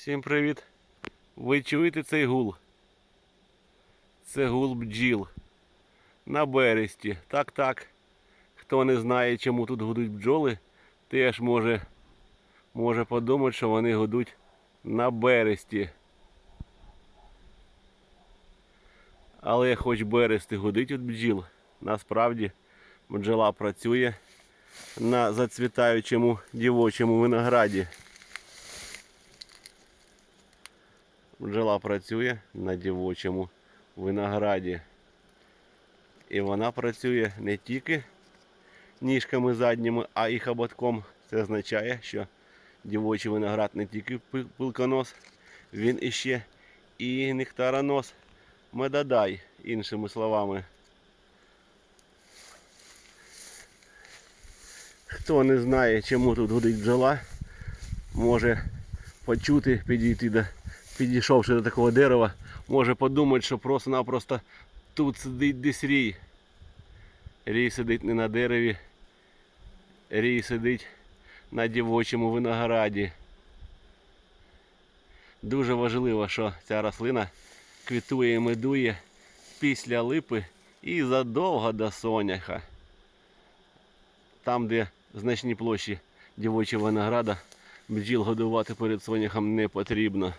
Всім привіт! Ви чуєте цей гул? Це гул бджіл. На бересті. Так, так. Хто не знає, чому тут гудуть бджоли, теж може, може подумати, що вони гудуть на бересті. Але хоч берест і гудить від бджіл, насправді бджола працює на зацвітаючому дівочому винограді. Бджола працює на дівочому винограді. І вона працює не тільки ніжками задніми, а і хоботком. Це означає, що дівочий виноград не тільки пилконос, він іще і нектаронос, медодай, іншими словами. Хто не знає, чому тут гудить бджола, може почути, підійти до, підійшовши до такого дерева, може подумати, що просто-напросто тут сидить десь рій. Рій сидить не на дереві, рій сидить на дівочому винограді. Дуже важливо, що ця рослина квітує і медує після липи і задовго до соняха. Там, де значні площі дівочого винограда, бджіл годувати перед соняхом не потрібно.